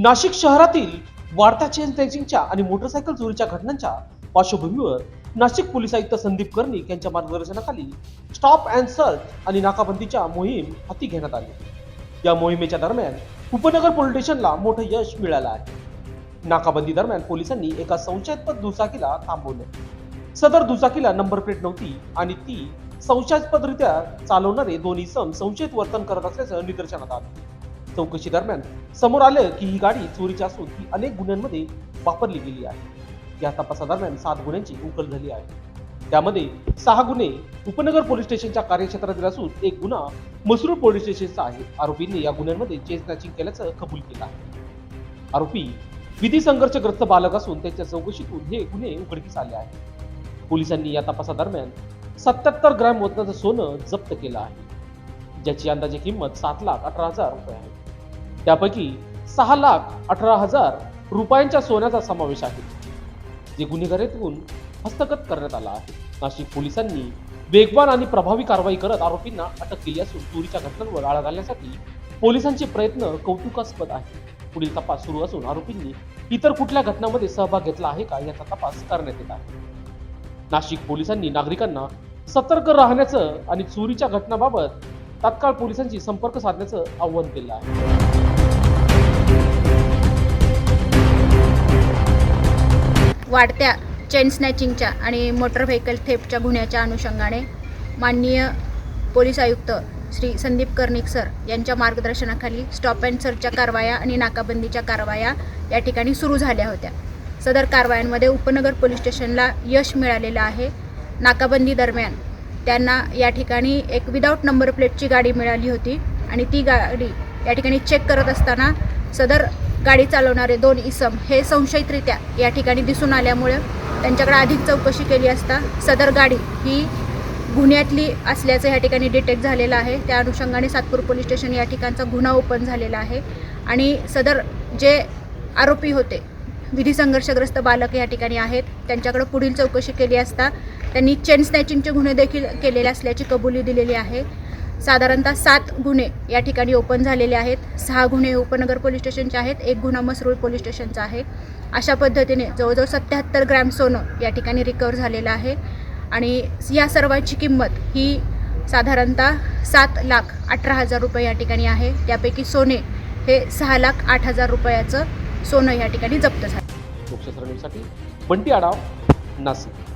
नाशिक शहरातील वाढत्या चेन स्नॅचिंगच्या आणि मोटरसायकल चोरीच्या घटनांच्या पार्श्वभूमीवर नाशिक पोलीस आयुक्त संदीप कर्णिक यांच्या मार्गदर्शनाखाली स्टॉप अँड सर्च आणि नाकाबंदीच्या मोहीम हाती घेण्यात आली. या मोहिमेच्या दरम्यान उपनगर पोलीस स्टेशनला मोठं यश मिळालं आहे. नाकाबंदी दरम्यान पोलिसांनी एका संशयास्पद दुचाकीला थांबवलं. सदर दुचाकीला नंबर प्लेट नव्हती आणि ती संशयास्पदरित्या चालवणारे दोन इसम संशयित वर्तन करत असल्याचं निदर्शनात आलं. चौकशी दरम्यान समोर आलं की ही गाडी चोरीची असून ती अनेक गुन्ह्यांमध्ये वापरली गेली आहे. या तपासादरम्यान सात गुन्ह्यांची उकल झाली आहे. त्यामध्ये सहा गुन्हे उपनगर पोलीस स्टेशनच्या कार्यक्षेत्रातील असून एक गुन्हा मसरूळ पोलीस स्टेशनचा आहे. आरोपींनी या गुन्ह्यांमध्ये चेन स्नॅचिंग केल्याचं कबूल केलं आहे. आरोपी विधी संघर्षग्रस्त बालक असून त्यांच्या चौकशीतून हे गुन्हे उघडकीस आले आहेत. पोलिसांनी या तपासादरम्यान सत्याहत्तर ग्रॅम वजनाचं सोनं जप्त केलं आहे. ज्याची अंदाजे किंमत सात लाख अठरा हजार रुपये आहे. त्यापैकी सहा लाख अठरा हजार रुपयांच्या सोन्याचा समावेश आहे. जे गुन्हेगारीतून हस्तगत करण्यात आला आहे. नाशिक पोलिसांनी वेगवान आणि प्रभावी कारवाई करत आरोपींना अटक केली असून चोरीच्या घटनांवर आळा घालण्यासाठी पोलिसांचे प्रयत्न कौतुकास्पद आहे पुढील तपास सुरू असून आरोपींनी इतर कुठल्या घटनांमध्ये सहभाग घेतला आहे का याचा तपास करण्यात येत आहे. नाशिक पोलिसांनी नागरिकांना सतर्क राहण्याचं आणि चोरीच्या घटनाबाबत तात्काळ पोलिसांशी संपर्क साधण्याचं आवाहन केलं आहे. वाढत्या चेन स्नॅचिंगच्या आणि मोटर व्हेकल थेपच्या गुन्ह्याच्या अनुषंगाने माननीय पोलीस आयुक्त श्री संदीप कर्णिक सर यांच्या मार्गदर्शनाखाली स्टॉप अँड सर्चच्या कारवाया आणि नाकाबंदीच्या कारवाया या ठिकाणी सुरू झाल्या होत्या. सदर कारवायांमध्ये उपनगर पोलीस स्टेशनला यश मिळालेलं आहे. नाकाबंदी दरम्यान त्यांना या ठिकाणी एक विदाऊट नंबर प्लेटची गाडी मिळाली होती आणि ती गाडी या ठिकाणी चेक करत असताना सदर गाडी चालवणारे दोन इसम हे संशयितरित्या या ठिकाणी दिसून आल्यामुळे त्यांच्याकडे अधिक चौकशी केली असता सदर गाडी ही गुन्ह्यातली असल्याचं या ठिकाणी डिटेक्ट झालेलं आहे. त्या अनुषंगाने सातपूर पोलीस स्टेशन या ठिकाणचा गुन्हा ओपन झालेला आहे. आणि सदर जे आरोपी होते विधी संघर्षग्रस्त बालक या ठिकाणी आहेत. त्यांच्याकडे पुढील चौकशी केली असता त्यांनी चेन स्नॅचिंगचे गुन्हे देखील केलेले असल्याची कबुली दिलेली आहे. साधारणतः सात गुन्हे या ठिकाणी ओपन झालेले आहेत. सहा गुन्हे उपनगर पोलीस स्टेशनचे आहेत एक गुन्हा मसरूळ पोलीस स्टेशनचा आहे. अशा पद्धतीने जवळजवळ सत्याहत्तर ग्रॅम सोनं या ठिकाणी रिकवर झालेलं आहे. आणि या सर्वांची किंमत ही साधारणतः सात लाख अठरा हजार रुपये या ठिकाणी आहे. त्यापैकी सोने हे सहा लाख आठ हजार रुपयाचं सोनं या ठिकाणी जप्त झालं. न्यूजसाठी बंटी आडाव नाशिक.